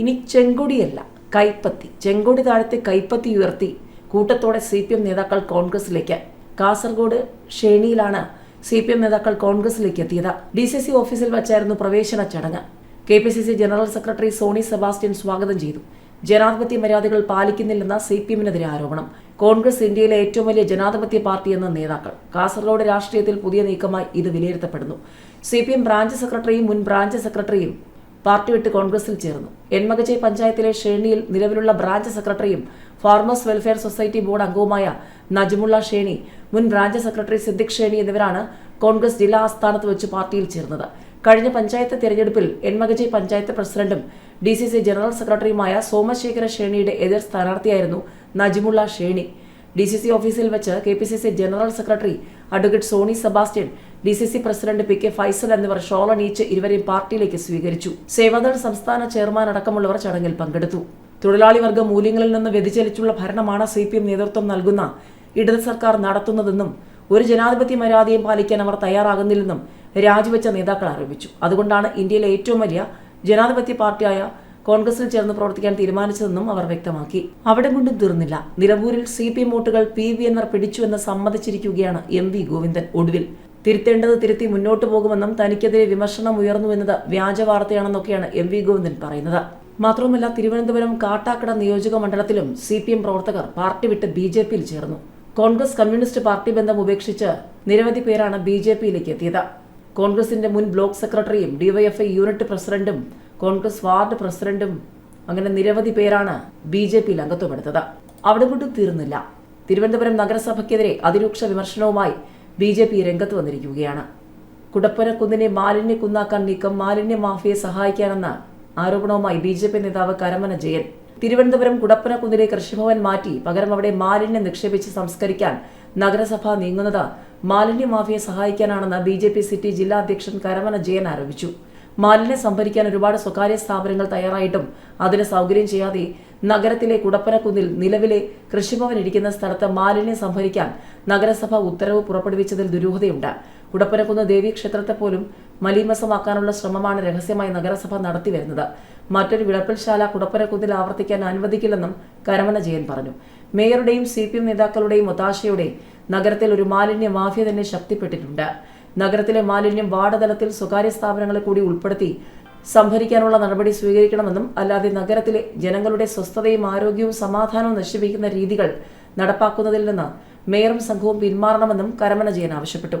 ഇനി ചെങ്കൊടിയല്ല കൈപ്പത്തി. ചെങ്കൊടി താഴത്തെ കൈപ്പത്തി ഉയർത്തി കൂട്ടത്തോടെ സി പി എം നേതാക്കൾ കോൺഗ്രസിലേക്ക്. കാസർഗോഡ് ഷേണിയിലാണ് സി പി എം നേതാക്കൾ കോൺഗ്രസിലേക്ക് എത്തിയത്. ഡി സി സി ഓഫീസിൽ വച്ചായിരുന്നു പ്രവേശന ചടങ്ങ്. K P C C general secretary Soni Sebastian സ്വാഗതം ചെയ്തു. ജനാധിപത്യ മര്യാദകൾ പാലിക്കുന്നില്ലെന്ന സി പി എമ്മിനെതിരെ ആരോപണം. കോൺഗ്രസ് ഇന്ത്യയിലെ ഏറ്റവും വലിയ ജനാധിപത്യ പാർട്ടി എന്ന നേതാക്കൾ. കാസർഗോഡ് രാഷ്ട്രീയത്തിൽ പുതിയ നീക്കമായി ഇത് വിലയിരുത്തപ്പെടുന്നു. സി പി എം ബ്രാഞ്ച് സെക്രട്ടറിയും മുൻ ബ്രാഞ്ച് സെക്രട്ടറിയും പാർട്ടി വിട്ട് കോൺഗ്രസിൽ ചേർന്നു. എൻമകജെ പഞ്ചായത്തിലെ ഷേണിയിൽ നിലവിലുള്ള ബ്രാഞ്ച് സെക്രട്ടറിയും ഫാർമേഴ്സ് വെൽഫെയർ സൊസൈറ്റി ബോർഡ് അംഗവുമായ നജ്മുള്ള ഷേണി മുൻ ബ്രാഞ്ച് സെക്രട്ടറി സിദ്ദിഖ് ഷേണി എന്നിവരാണ് കോൺഗ്രസ് ജില്ലാ ആസ്ഥാനത്ത് വെച്ച് പാർട്ടിയിൽ ചേർന്നത്. കഴിഞ്ഞ പഞ്ചായത്ത് തെരഞ്ഞെടുപ്പിൽ എൻമകജെ പഞ്ചായത്ത് പ്രസിഡന്റും ഡി സി സി ജനറൽ സെക്രട്ടറിയുമായ സോമശേഖര ഷേണിയുടെ എതിർ സ്ഥാനാർത്ഥിയായിരുന്നു Najmulla Sheni. D C C ഓഫീസിൽ വെച്ച് K P C C general secretary advocate Soni Sebastian D C C president P K Faisal എന്നിവർ ഷോൾ അണിയിച്ച് ഇരുവരെയും പാർട്ടിയിലേക്ക് സ്വീകരിച്ചു. സേവാദൾ സംസ്ഥാന ചെയർമാൻ അടക്കമുള്ളവർ ചടങ്ങിൽ പങ്കെടുത്തു. തൊഴിലാളി വർഗ മൂല്യങ്ങളിൽ നിന്ന് വ്യതിചലിച്ചുള്ള ഭരണമാണ് സി പി എം നേതൃത്വം നൽകുന്ന ഇടത് സർക്കാർ നടത്തുന്നതെന്നും ഒരു ജനാധിപത്യ മര്യാദയും പാലിക്കാൻ അവർ തയ്യാറാകുന്നില്ലെന്നും രാജിവെച്ച നേതാക്കൾ ആരോപിച്ചു. അതുകൊണ്ടാണ് ഇന്ത്യയിലെ ഏറ്റവും വലിയ ജനാധിപത്യ പാർട്ടിയായ കോൺഗ്രസിൽ ചേർന്ന് പ്രവർത്തിക്കാൻ തീരുമാനിച്ചതെന്നും അവർ വ്യക്തമാക്കി. അവിടെ കൊണ്ടും തീർന്നില്ല. നിലമ്പൂരിൽ സി പി എം വോട്ടുകൾ പി വി എന്നർ പിടിച്ചുവെന്ന് സമ്മതിച്ചിരിക്കുകയാണ് എം വി ഗോവിന്ദൻ ഒടുവിൽ. തിരുത്തേണ്ടത് തിരുത്തി മുന്നോട്ട് പോകുമെന്നും തനിക്കെതിരെ വിമർശനം ഉയർന്നുവെന്നത് വ്യാജ വാർത്തയാണെന്നൊക്കെയാണ് എം വി ഗോവിന്ദൻ പറയുന്നത്. മാത്രവുമല്ല തിരുവനന്തപുരം കാട്ടാക്കട നിയോജക മണ്ഡലത്തിലും സി പി എം പ്രവർത്തകർ പാർട്ടി വിട്ട് ബി ജെ പിയിൽ ചേർന്നു. കോൺഗ്രസ് കമ്മ്യൂണിസ്റ്റ് പാർട്ടി ബന്ധം ഉപേക്ഷിച്ച് നിരവധി പേരാണ് ബി ജെ പിയിലേക്ക് എത്തിയത്. കോൺഗ്രസിന്റെ മുൻ ബ്ലോക്ക് സെക്രട്ടറിയും ഡിവൈഎഫ്ഐ യൂണിറ്റ് പ്രസിഡന്റും കോൺഗ്രസ് വാർഡ് പ്രസിഡന്റും അങ്ങനെ നിരവധി പേരാണ് ബി ജെ പിയിൽ അംഗത്വമെടുത്തത് അവിടെ കൊണ്ടും തീർന്നില്ല. തിരുവനന്തപുരം നഗരസഭയ്ക്കെതിരെ അതിരൂക്ഷ വിമർശനവുമായി ബി ജെ പി രംഗത്ത് വന്നിരിക്കുകയാണ്. കുടപ്പനക്കുന്നിനെ മാലിന്യ കുന്നാക്കാൻ നീക്കം മാലിന്യ മാഫിയെ സഹായിക്കാനെന്ന ആരോപണവുമായി ബി ജെ പി നേതാവ് കരമന ജയൻ. തിരുവനന്തപുരം കുടപ്പനക്കുന്നിലെ കൃഷിഭവൻ മാറ്റി പകരം അവിടെ മാലിന്യം നിക്ഷേപിച്ച് സംസ്കരിക്കാൻ നഗരസഭ നീങ്ങുന്നത് മാലിന്യ മാഫിയെ സഹായിക്കാനാണെന്ന് ബി ജെ പി സിറ്റി ജില്ലാ അധ്യക്ഷൻ കരമന ജയൻ ആരോപിച്ചു. മാലിന്യം സംഭരിക്കാൻ ഒരുപാട് സ്വകാര്യ സ്ഥാപനങ്ങൾ തയ്യാറായിട്ടും അതിന് സൗകര്യം ചെയ്യാതെ നഗരത്തിലെ കുടപ്പനക്കുന്നിൽ നിലവിലെ കൃഷിഭവൻ ഇരിക്കുന്ന സ്ഥലത്ത് മാലിന്യം സംഭരിക്കാൻ നഗരസഭ ഉത്തരവ് പുറപ്പെടുവിച്ചതിൽ ദുരൂഹതയുണ്ട്. കുടപ്പനക്കുന്ന് ദേവീക്ഷേത്രത്തെ പോലും മലീമസമാക്കാനുള്ള ശ്രമമാണ് രഹസ്യമായി നഗരസഭ നടത്തിവരുന്നത്. മറ്റൊരു വിളപ്പിൽശാല കുടപ്പനക്കുന്നിൽ ആവർത്തിക്കാൻ അനുവദിക്കില്ലെന്നും കരമന ജയൻ പറഞ്ഞു. മേയറുടെയും സി പി എം നേതാക്കളുടെയും ഒത്താശയോടെ നഗരത്തിൽ ഒരു മാലിന്യ മാഫിയ തന്നെ ശക്തിപ്പെട്ടിട്ടുണ്ട്. നഗരത്തിലെ മാലിന്യം വാർഡ് തലത്തിൽ സ്വകാര്യ സ്ഥാപനങ്ങളെ കൂടി ഉൾപ്പെടുത്തി സംഭരിക്കാനുള്ള നടപടി സ്വീകരിക്കണമെന്നും അല്ലാതെ നഗരത്തിലെ ജനങ്ങളുടെ സ്വസ്ഥതയും ആരോഗ്യവും സമാധാനവും നശിപ്പിക്കുന്ന രീതികൾ നടപ്പാക്കുന്നതിൽ നിന്ന് മേയറും സംഘവും പിന്മാറണമെന്നും കരമന ജയൻ ആവശ്യപ്പെട്ടു